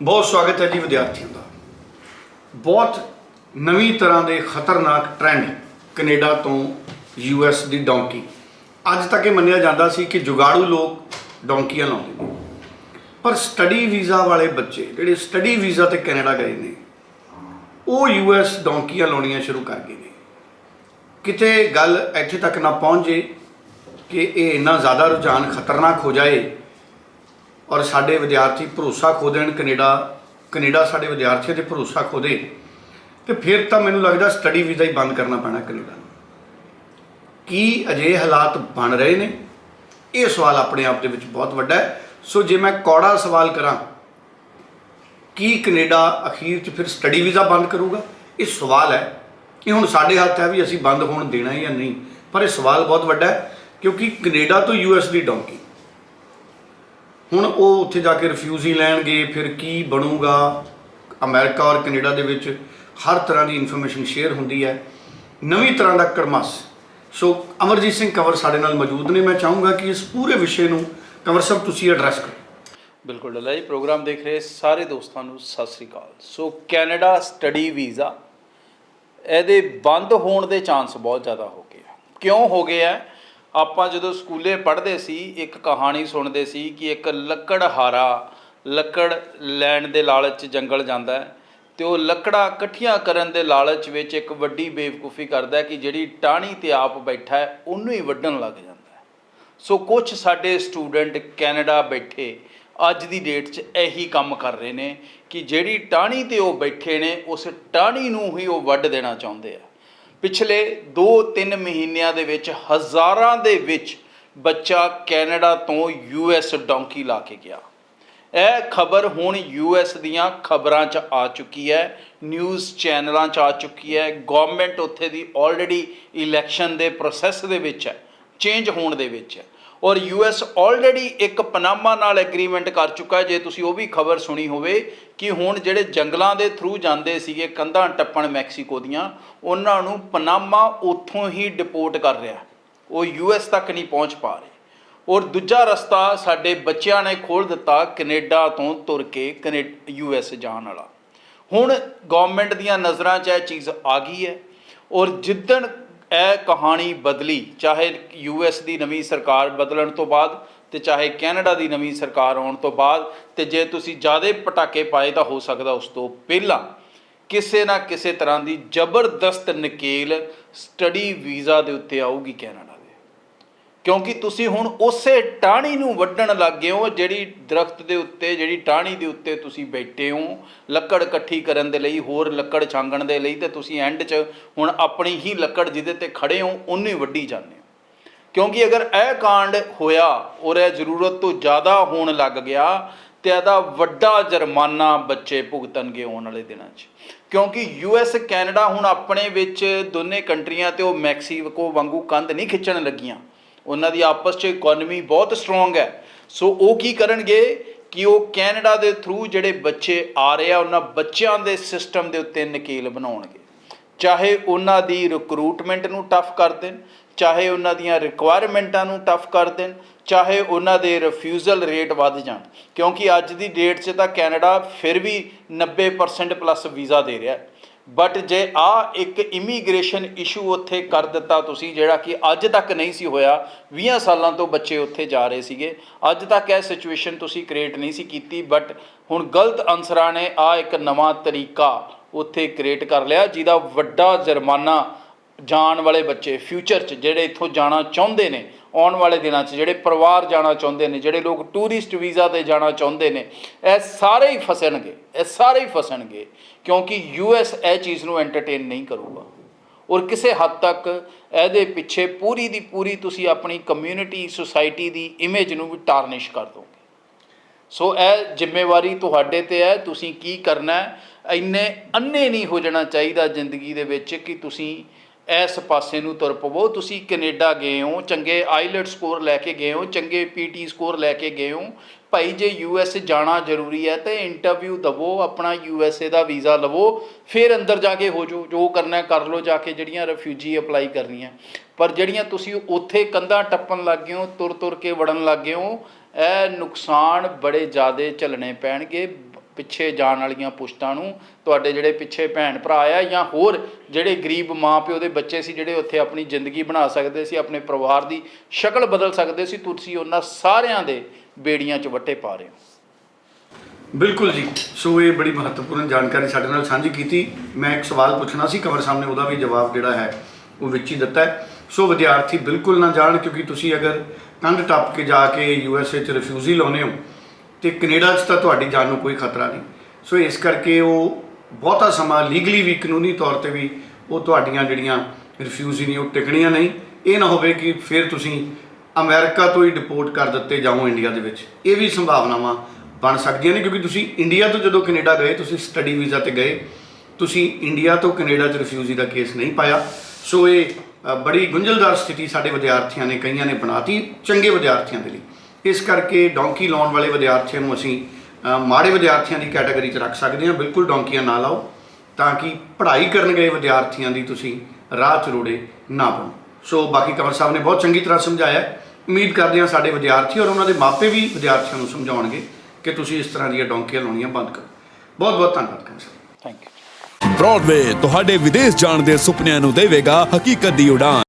ਬਹੁਤ ਸਵਾਗਤ ਹੈ ਜੀ ਵਿਦਿਆਰਥੀਆਂ ਦਾ। ਬਹੁਤ ਨਵੀਂ ਤਰ੍ਹਾਂ ਦੇ ਖਤਰਨਾਕ ਟ੍ਰੈਂਡ ਕੈਨੇਡਾ ਤੋਂ ਯੂ ਯੂਐਸ ਦੀ ਡੌਂਕੀ ਅੱਜ ਤੱਕ ਇਹ ਮੰਨਿਆ ਜਾਂਦਾ ਸੀ ਕਿ ਜੁਗਾੜੂ ਲੋਕ ਡੌਂਕੀਆਂ ਲਾਉਂਦੇ ਨੇ। ਪਰ ਸਟੱਡੀ ਵੀਜ਼ਾ ਵਾਲੇ ਬੱਚੇ, ਜਿਹੜੇ ਸਟੱਡੀ ਵੀਜ਼ਾ ਤੇ ਕੈਨੇਡਾ ਗਏ ਨੇ, ਉਹ ਯੂ ਯੂਐਸ ਡੌਂਕੀਆਂ ਲਾਉਣੀਆਂ ਸ਼ੁਰੂ ਕਰ ਗਏ ਨੇ। ਕਿਤੇ ਗੱਲ ਇੱਥੇ ਤੱਕ ਨਾ ਪਹੁੰਚ ਜੇ ਕਿ ਇਹ ਇੰਨਾ ਜ਼ਿਆਦਾ ਰੁਝਾਨ ਖਤਰਨਾਕ ਹੋ ਜਾਏ ਔਰ ਸਾਡੇ ਵਿਦਿਆਰਥੀ ਭਰੋਸਾ ਖੋ ਦੇਣ, ਕੈਨੇਡਾ ਕੈਨੇਡਾ ਸਾਡੇ ਵਿਦਿਆਰਥੀਆਂ ਤੇ ਭਰੋਸਾ ਖੋ ਦੇ, ਤੇ ਫਿਰ ਤਾਂ ਮੈਨੂੰ ਲੱਗਦਾ ਸਟੱਡੀ ਵੀਜ਼ਾ ਹੀ ਬੰਦ ਕਰਨਾ ਪੈਣਾ ਕੈਨੇਡਾ। ਨੂੰ ਕੀ ਅਜੇ ਹਾਲਾਤ ਬਣ ਰਹੇ ਨੇ? ਇਹ ਸਵਾਲ ਆਪਣੇ ਆਪ ਦੇ ਵਿੱਚ ਬਹੁਤ ਵੱਡਾ ਹੈ। ਸੋ ਜੇ ਮੈਂ ਕੌੜਾ ਸਵਾਲ ਕਰਾਂ, ਕੀ ਕੈਨੇਡਾ ਅਖੀਰ 'ਚ ਫਿਰ ਸਟੱਡੀ ਵੀਜ਼ਾ ਬੰਦ ਕਰੂਗਾ? ਇਹ ਸਵਾਲ ਹੈ ਇਹ ਹੁਣ ਸਾਡੇ ਹੱਥ ਹੈ ਵੀ ਅਸੀਂ ਬੰਦ ਹੋਣ ਦੇਣਾ ਜਾਂ ਨਹੀਂ। ਪਰ ਇਹ ਸਵਾਲ ਬਹੁਤ ਵੱਡਾ ਹੈ ਕਿਉਂਕਿ ਕੈਨੇਡਾ ਤੋਂ ਯੂਐਸ ਦੀ ਡੌਂਕੀ। ਹੁਣ ਉਹ ਉੱਥੇ ਜਾ ਕੇ ਰਿਫਿਊਜੀ ਲੈਣਗੇ, ਫਿਰ ਕੀ ਬਣੂਗਾ? ਅਮਰੀਕਾ ਔਰ ਕੈਨੇਡਾ ਦੇ ਵਿੱਚ ਹਰ ਤਰ੍ਹਾਂ ਦੀ ਇਨਫੋਰਮੇਸ਼ਨ ਸ਼ੇਅਰ ਹੁੰਦੀ ਹੈ। ਨਵੀਂ ਤਰ੍ਹਾਂ ਦਾ ਕੜਮਸ। ਸੋ ਅਮਰਜੀਤ ਸਿੰਘ ਕੰਵਰ ਸਾਡੇ ਨਾਲ ਮੌਜੂਦ ਨੇ। ਮੈਂ ਚਾਹੂੰਗਾ ਕਿ ਇਸ ਪੂਰੇ ਵਿਸ਼ੇ ਨੂੰ ਕੰਵਰ ਸਾਹਿਬ, ਤੁਸੀਂ ਐਡਰੈਸ ਕਰੋ। ਬਿਲਕੁਲ ਡੱਲਾ ਜੀ, ਪ੍ਰੋਗਰਾਮ ਦੇਖ ਰਹੇ ਸਾਰੇ ਦੋਸਤਾਂ ਨੂੰ ਸਤਿ ਸ੍ਰੀ ਅਕਾਲ। ਸੋ ਕੈਨੇਡਾ ਸਟੱਡੀ ਵੀਜ਼ਾ ਇਹਦੇ ਬੰਦ ਹੋਣ ਦੇ ਚਾਂਸ ਬਹੁਤ ਜ਼ਿਆਦਾ ਹੋ ਗਏ ਆ। ਕਿਉਂ ਹੋ ਗਏ ਆ? ਆਪਾਂ ਜਦੋਂ ਸਕੂਲੇ ਪੜ੍ਹਦੇ ਸੀ, ਇੱਕ ਕਹਾਣੀ ਸੁਣਦੇ ਸੀ ਕਿ ਇੱਕ ਲੱਕੜਹਾਰਾ ਲੱਕੜ ਲੈਣ ਦੇ ਲਾਲਚ 'ਚ ਜੰਗਲ ਜਾਂਦਾ ਹੈ ਤੇ ਉਹ ਲੱਕੜਾਂ ਇਕੱਠੀਆਂ ਕਰਨ ਦੇ ਲਾਲਚ ਵਿੱਚ ਇੱਕ ਵੱਡੀ ਬੇਵਕੂਫੀ ਕਰਦਾ ਕਿ ਜਿਹੜੀ ਟਾਹਣੀ ਤੇ ਆਪ ਬੈਠਾ ਹੈ, ਉਹਨੂੰ ਹੀ ਵੱਢਣ ਲੱਗ ਜਾਂਦਾ ਹੈ। ਸੋ ਕੁਝ ਸਾਡੇ ਸਟੂਡੈਂਟ ਕੈਨੇਡਾ ਬੈਠੇ, ਅੱਜ ਦੀ ਡੇਟ 'ਚ ਇਹੀ ਕੰਮ ਕਰ ਰਹੇ ਨੇ ਕਿ ਜਿਹੜੀ ਟਾਹਣੀ ਤੇ ਉਹ ਬੈਠੇ ਨੇ, ਉਸ ਟਾਹਣੀ ਨੂੰ ਹੀ ਉਹ ਵੱਢ ਦੇਣਾ ਚਾਹੁੰਦੇ ਆ। ਪਿਛਲੇ 2-3 ਮਹੀਨਿਆਂ ਦੇ ਵਿੱਚ ਹਜ਼ਾਰਾਂ ਦੇ ਵਿੱਚ ਬੱਚਾ ਕੈਨੇਡਾ ਤੋਂ ਯੂਐਸ ਡੌਂਕੀ ਲਾ ਕੇ ਗਿਆ। ਇਹ ਖਬਰ ਹੁਣ ਯੂਐਸ ਦੀਆਂ ਖਬਰਾਂ 'ਚ ਆ ਚੁੱਕੀ ਹੈ, ਨਿਊਜ਼ ਚੈਨਲਾਂ 'ਚ ਆ ਚੁੱਕੀ ਹੈ, ਗਵਰਨਮੈਂਟ ਉੱਥੇ ਦੀ ਆਲਰੇਡੀ ਇਲੈਕਸ਼ਨ ਦੇ ਪ੍ਰੋਸੈਸ ਦੇ ਵਿੱਚ ਹੈ ਚੇਂਜ ਹੋਣ ਦੇ ਵਿੱਚ ਹੈ। ਔਰ ਯੂਐਸ ਆਲਰੇਡੀ ਇੱਕ ਪਨਾਮਾ ਨਾਲ ਐਗਰੀਮੈਂਟ ਕਰ ਚੁੱਕਾ ਜੇ ਤੁਸੀਂ ਉਹ ਵੀ ਖਬਰ ਸੁਣੀ ਹੋਵੇ ਕਿ ਹੁਣ ਜਿਹੜੇ ਜੰਗਲਾਂ ਦੇ ਥਰੂ ਜਾਂਦੇ ਸੀਗੇ, ਕੰਧਾਂ ਟੱਪਣ ਮੈਕਸੀਕੋ ਦੀਆਂ, ਉਹਨਾਂ ਨੂੰ ਪਨਾਮਾ ਉੱਥੋਂ ਹੀ ਡਿਪੋਰਟ ਕਰ ਰਿਹਾ ਉਹ ਯੂਐਸ ਤੱਕ ਨਹੀਂ ਪਹੁੰਚ ਪਾ ਰਹੇ। ਔਰ ਦੂਜਾ ਰਸਤਾ ਸਾਡੇ ਬੱਚਿਆਂ ਨੇ ਖੋਲ ਦਿੱਤਾ ਕੈਨੇਡਾ ਤੋਂ ਤੁਰ ਕੇ, ਕਨੇ, ਯੂਐਸ ਜਾਣ ਵਾਲਾ। ਹੁਣ ਗਵਰਨਮੈਂਟ ਦੀਆਂ ਨਜ਼ਰਾਂ 'ਚ ਇਹ ਚੀਜ਼ ਆ ਗਈ ਹੈ। ਔਰ ਜਿੱਦਣ ਇਹ ਕਹਾਣੀ ਬਦਲੀ, ਚਾਹੇ ਯੂ ਯੂਐਸ ਦੀ ਨਵੀਂ ਸਰਕਾਰ ਬਦਲਣ ਤੋਂ ਬਾਅਦ ਤੇ ਚਾਹੇ ਕੈਨੇਡਾ ਦੀ ਨਵੀਂ ਸਰਕਾਰ ਆਉਣ ਤੋਂ ਬਾਅਦ ਤੇ ਜੇ ਤੁਸੀਂ ਜ਼ਿਆਦਾ ਪਟਾਕੇ ਪਾਏ ਤਾਂ ਹੋ ਸਕਦਾ ਉਸ ਤੋਂ ਪਹਿਲਾਂ ਕਿਸੇ ਨਾ ਕਿਸੇ ਤਰ੍ਹਾਂ ਦੀ ਜ਼ਬਰਦਸਤ ਨਕੇਲ ਸਟੱਡੀ ਵੀਜ਼ਾ ਦੇ ਉੱਤੇ ਆਊਗੀ ਕੈਨੇਡਾ। ਕਿਉਂਕਿ ਤੁਸੀਂ ਹੁਣ ਉਸੇ ਟਾਹਣੀ ਨੂੰ ਵੱਢਣ ਲੱਗ ਗਏ ਹੋ, ਜਿਹੜੀ ਦਰਖਤ ਦੇ ਉੱਤੇ, ਜਿਹੜੀ ਟਾਹਣੀ ਦੇ ਉੱਤੇ ਤੁਸੀਂ ਬੈਠੇ ਹੋ, ਲੱਕੜ ਇਕੱਠੀ ਕਰਨ ਦੇ ਲਈ, ਹੋਰ ਲੱਕੜ ਛਾਂਗਣ ਦੇ ਲਈ, ਤੇ ਤੁਸੀਂ ਐਂਡ 'ਚ ਹੁਣ ਆਪਣੀ ਹੀ ਲੱਕੜ ਜਿਹਦੇ ਤੇ ਖੜੇ ਹੋ ਉਹਨੂੰ ਹੀ ਵੱਢੀ ਜਾਂਦੇ ਹੋ। ਕਿਉਂਕਿ ਅਗਰ ਇਹ ਕਾਂਡ ਹੋਇਆ ਔਰ ਇਹ ਜ਼ਰੂਰਤ ਤੋਂ ਜ਼ਿਆਦਾ ਹੋਣ ਲੱਗ ਗਿਆ, ਤੇ ਇਹਦਾ ਵੱਡਾ ਜੁਰਮਾਨਾ ਬੱਚੇ ਭੁਗਤਣਗੇ ਆਉਣ ਵਾਲੇ ਦਿਨਾਂ 'ਚ। ਕਿਉਂਕਿ ਯੂਐਸ ਕੈਨੇਡਾ ਹੁਣ ਆਪਣੇ ਵਿੱਚ ਦੋਨੇ ਕੰਟਰੀਆਂ ਤੇ ਉਹ ਮੈਕਸੀਕੋ ਵਾਂਗੂ ਕੰਧ ਨਹੀਂ ਖਿੱਚਣ ਲੱਗੀਆਂ। ਉਹਨਾਂ ਦੀ ਆਪਸ 'ਚ ਇਕਨੋਮੀ ਬਹੁਤ ਸਟਰੋਂਗ ਹੈ। ਸੋ ਉਹ ਕੀ ਕਰਨਗੇ ਕਿ ਉਹ ਕੈਨੇਡਾ ਦੇ ਥਰੂ ਜਿਹੜੇ ਬੱਚੇ ਆ ਰਹੇ ਆ, ਉਹਨਾਂ ਬੱਚਿਆਂ ਦੇ ਸਿਸਟਮ ਦੇ ਉੱਤੇ ਨਕੇਲ ਬਣਾਉਣਗੇ। ਚਾਹੇ ਉਹਨਾਂ ਦੀ ਰਿਕਰੂਟਮੈਂਟ ਨੂੰ ਟਫ ਕਰ ਦੇਣ, ਚਾਹੇ ਉਹਨਾਂ ਦੀਆਂ ਰਿਕੁਆਇਰਮੈਂਟਾਂ ਨੂੰ ਟਫ ਕਰ ਦੇਣ, ਚਾਹੇ ਉਹਨਾਂ ਦੇ ਰਿਫਿਊਜ਼ਲ ਰੇਟ ਵੱਧ ਜਾਣ। ਕਿਉਂਕਿ ਅੱਜ ਦੀ ਡੇਟ 'ਚ ਤਾਂ ਕੈਨੇਡਾ ਫਿਰ ਵੀ 90% ਪਲੱਸ ਵੀਜ਼ਾ ਦੇ ਰਿਹਾ ਬਟ ਜੇ ਆ ਇੱਕ ਇਮੀਗ੍ਰੇਸ਼ਨ ਇਸ਼ੂ ਉੱਥੇ ਕਰ ਦਿੱਤਾ ਤੁਸੀਂ, ਜਿਹੜਾ ਕਿ ਅੱਜ ਤੱਕ ਨਹੀਂ ਸੀ ਹੋਇਆ 20 ਸਾਲਾਂ ਤੋਂ ਬੱਚੇ ਉੱਥੇ ਜਾ ਰਹੇ ਸੀਗੇ। ਅੱਜ ਤੱਕ ਇਹ ਸਿਚੁਏਸ਼ਨ ਤੁਸੀਂ ਕ੍ਰੀਏਟ ਨਹੀਂ ਸੀ ਕੀਤੀ ਬਟ ਹੁਣ ਗਲਤ ਅਨਸਰਾਂ ਨੇ ਆ ਇੱਕ ਨਵਾਂ ਤਰੀਕਾ ਉੱਥੇ ਕ੍ਰੀਏਟ ਕਰ ਲਿਆ, ਜਿਹਦਾ ਵੱਡਾ ਜੁਰਮਾਨਾ ਜਾਣ ਵਾਲੇ ਬੱਚੇ ਫਿਊਚਰ 'ਚ ਜਿਹੜੇ ਇੱਥੋਂ ਜਾਣਾ ਚਾਹੁੰਦੇ ਨੇ ਆਉਣ ਵਾਲੇ ਦਿਨਾਂ 'ਚ ਜਿਹੜੇ ਪਰਿਵਾਰ ਜਾਣਾ ਚਾਹੁੰਦੇ ਨੇ, ਜਿਹੜੇ ਲੋਕ ਟੂਰਿਸਟ ਵੀਜ਼ਾ ਤੇ ਜਾਣਾ ਚਾਹੁੰਦੇ ਨੇ, ਇਹ ਸਾਰੇ ਹੀ ਫਸਣਗੇ, ਇਹ ਸਾਰੇ ਹੀ ਫਸਣਗੇ ਕਿਉਂਕਿ ਯੂਐਸ ਇਹ ਚੀਜ਼ ਨੂੰ ਐਂਟਰਟੇਨ ਨਹੀਂ ਕਰੂਗਾ। ਔਰ ਕਿਸੇ ਹੱਦ ਤੱਕ ਇਹਦੇ ਪਿੱਛੇ ਪੂਰੀ ਦੀ ਪੂਰੀ ਤੁਸੀਂ ਆਪਣੀ ਕਮਿਊਨਿਟੀ ਸੁਸਾਇਟੀ ਦੀ ਇਮੇਜ ਨੂੰ ਵੀ ਟਾਰਨਿਸ਼ ਕਰ ਦੋਗੇ। ਸੋ ਇਹ ਜ਼ਿੰਮੇਵਾਰੀ ਤੁਹਾਡੇ ਤੇ ਹੈ, ਤੁਸੀਂ ਕੀ ਕਰਨਾ ਹੈ, ਇੰਨੇ ਅੰਨੇ ਨਹੀਂ ਹੋ ਜਾਣਾ ਚਾਹੀਦਾ ਜ਼ਿੰਦਗੀ ਦੇ ਵਿੱਚ ਕਿ ਤੁਸੀਂ ਇਸ ਪਾਸੇ ਨੂੰ ਤੁਰ ਪਵੋ। ਤੁਸੀਂ ਕੈਨੇਡਾ ਗਏ ਹੋ, ਚੰਗੇ ਆਈਲੈਟ ਸਕੋਰ ਲੈ ਕੇ ਗਏ ਹੋ, ਚੰਗੇ ਪੀਟੀ ਸਕੋਰ ਲੈ ਕੇ ਗਏ ਹੋ। ਭਾਈ, ਜੇ ਯੂਐਸ ਜਾਣਾ ਜ਼ਰੂਰੀ ਹੈ ਤੇ ਇੰਟਰਵਿਊ ਦਵੋ, ਆਪਣਾ ਯੂਐਸਏ ਦਾ ਵੀਜ਼ਾ ਲਵੋ, ਫਿਰ ਅੰਦਰ ਜਾ ਕੇ ਹੋ ਜੋ ਜੋ ਕਰਨਾ ਕਰ ਲਓ, ਜਾ ਕੇ ਜਿਹੜੀਆਂ ਰਿਫਿਊਜੀ ਅਪਲਾਈ ਕਰਨੀਆਂ। ਪਰ ਜਿਹੜੀਆਂ ਤੁਸੀਂ ਉੱਥੇ ਕੰਧਾਂ ਟੱਪਣ ਲੱਗ ਗਏ ਹੋ ਤੁਰ ਤੁਰ ਕੇ ਵੜਨ ਲੱਗ ਗਏ ਹੋ, ਇਹ ਨੁਕਸਾਨ ਬੜੇ ਜ਼ਿਆਦੇ ਝੱਲਣੇ ਪੈਣਗੇ। ਪਿੱਛੇ ਜਾਣ ਵਾਲੀਆਂ ਪੁਸ਼ਤਾਂ ਨੂੰ, ਤੁਹਾਡੇ ਜਿਹੜੇ ਪਿੱਛੇ ਭੈਣ ਭਰਾ ਆ ਜਾਂ ਹੋਰ ਜਿਹੜੇ ਗਰੀਬ ਮਾਪਿਓ ਦੇ ਬੱਚੇ ਸੀ ਜਿਹੜੇ ਉੱਥੇ ਆਪਣੀ ਜ਼ਿੰਦਗੀ ਬਣਾ ਸਕਦੇ ਸੀ, ਆਪਣੇ ਪਰਿਵਾਰ ਦੀ ਸ਼ਕਲ ਬਦਲ ਸਕਦੇ ਸੀ, ਤੁਸੀਂ ਉਹਨਾਂ ਸਾਰਿਆਂ ਦੇ ਬੇੜੀਆਂ 'ਚ ਵੱਟੇ ਪਾ ਰਹੇ ਹੋ। ਬਿਲਕੁਲ ਜੀ। ਸੋ ਇਹ ਬੜੀ ਮਹੱਤਵਪੂਰਨ ਜਾਣਕਾਰੀ ਸਾਡੇ ਨਾਲ ਸਾਂਝੀ ਕੀਤੀ। ਮੈਂ ਇੱਕ ਸਵਾਲ ਪੁੱਛਣਾ ਸੀ, ਕਮਰ ਸਾਹਮਣੇ ਉਹਦਾ ਵੀ ਜਵਾਬ ਜਿਹੜਾ ਹੈ, ਉਹ ਵਿੱਚ ਹੀ ਦਿੱਤਾ ਹੈ। ਸੋ ਵਿਦਿਆਰਥੀ ਬਿਲਕੁਲ ਨਾ ਜਾਣ, ਕਿਉਂਕਿ ਤੁਸੀਂ ਅਗਰ ਕੰਧ ਟੱਪ ਕੇ ਜਾ ਕੇ ਯੂ ਐਸ ਏ 'ਚ ਰਿਫਿਊਜੀ ਲਾਉਨੇ ਹੋ ਤੇ ਕੈਨੇਡਾ 'ਚ ਤਾਂ ਤੁਹਾਡੀ ਜਾਨ ਨੂੰ ਕੋਈ ਖਤਰਾ ਨਹੀਂ। ਸੋ ਇਸ ਕਰਕੇ ਉਹ ਬਹੁਤਾ ਸਮਾਂ ਲੀਗਲੀ ਵੀ ਕਾਨੂੰਨੀ ਤੌਰ ਤੇ ਵੀ ਉਹ ਤੁਹਾਡੀਆਂ ਜਿਹੜੀਆਂ ਰਿਫਿਊਜੀ ਨੇ, ਉਹ ਟਿਕਣੀਆਂ ਨਹੀਂ। ਇਹ ਨਾ ਹੋਵੇ ਕਿ ਫਿਰ ਤੁਸੀਂ ਅਮਰੀਕਾ ਤੋਂ ਹੀ ਡਿਪੋਰਟ ਕਰ ਦਿੱਤੇ ਜਾਓ ਇੰਡੀਆ ਦੇ ਵਿੱਚ। ਇਹ ਵੀ ਸੰਭਾਵਨਾਵਾਂ ਬਣ ਸਕਦੀਆਂ ਨੇ, ਕਿਉਂਕਿ ਤੁਸੀਂ ਇੰਡੀਆ ਤੋਂ ਜਦੋਂ ਕੈਨੇਡਾ ਗਏ, ਤੁਸੀਂ ਸਟੱਡੀ ਵੀਜ਼ਾ ਤੇ ਗਏ, ਤੁਸੀਂ ਇੰਡੀਆ ਤੋਂ ਕੈਨੇਡਾ 'ਚ ਰਿਫਿਊਜੀ ਦਾ ਕੇਸ ਨਹੀਂ ਪਾਇਆ। ਸੋ ਇਹ ਬੜੀ ਗੁੰਝਲਦਾਰ ਸਥਿਤੀ ਸਾਡੇ ਵਿਦਿਆਰਥੀਆਂ ਨੇ ਕਈਆਂ ਨੇ ਬਣਾਤੀ, ਚੰਗੇ ਵਿਦਿਆਰਥੀਆਂ ਦੇ ਲਈ। ਇਸ ਕਰਕੇ ਡੌਂਕੀ ਲਾਉਣ ਵਾਲੇ ਵਿਦਿਆਰਥੀਆਂ ਨੂੰ ਅਸੀਂ ਮਾੜੇ ਵਿਦਿਆਰਥੀਆਂ ਦੀ ਕੈਟਾਗਰੀ 'ਚ ਰੱਖ ਸਕਦੇ ਹਾਂ। ਬਿਲਕੁਲ ਡੌਂਕੀਆਂ ਨਾ ਲਾਓ, ਤਾਂ ਕਿ ਪੜ੍ਹਾਈ ਕਰਨ ਗਏ ਵਿਦਿਆਰਥੀਆਂ ਦੀ ਤੁਸੀਂ ਰਾਹ 'ਚ ਰੋੜੇ ਨਾ ਬਣੋ ਸੋ ਬਾਕੀ ਕਮਰ ਸਾਹਿਬ ਨੇ ਬਹੁਤ ਚੰਗੀ ਤਰ੍ਹਾਂ ਸਮਝਾਇਆ। ਉਮੀਦ ਕਰਦੇ ਹਾਂ ਸਾਡੇ ਵਿਦਿਆਰਥੀ ਔਰ ਉਹਨਾਂ ਦੇ ਮਾਪੇ ਵੀ ਵਿਦਿਆਰਥੀਆਂ ਨੂੰ ਸਮਝਾਉਣਗੇ ਕਿ ਤੁਸੀਂ ਇਸ ਤਰ੍ਹਾਂ ਦੀਆਂ ਡੌਂਕੀਆਂ ਲਾਉਣੀਆਂ ਬੰਦ ਕਰੋ। ਬਹੁਤ ਬਹੁਤ ਧੰਨਵਾਦ Kamar Sahib. Thank you Broadway ਤੁਹਾਡੇ ਵਿਦੇਸ਼ ਜਾਣ ਦੇ ਸੁਪਨਿਆਂ ਨੂੰ ਦੇਵੇਗਾ ਹਕੀਕਤ ਦੀ ਉਡਾਨ।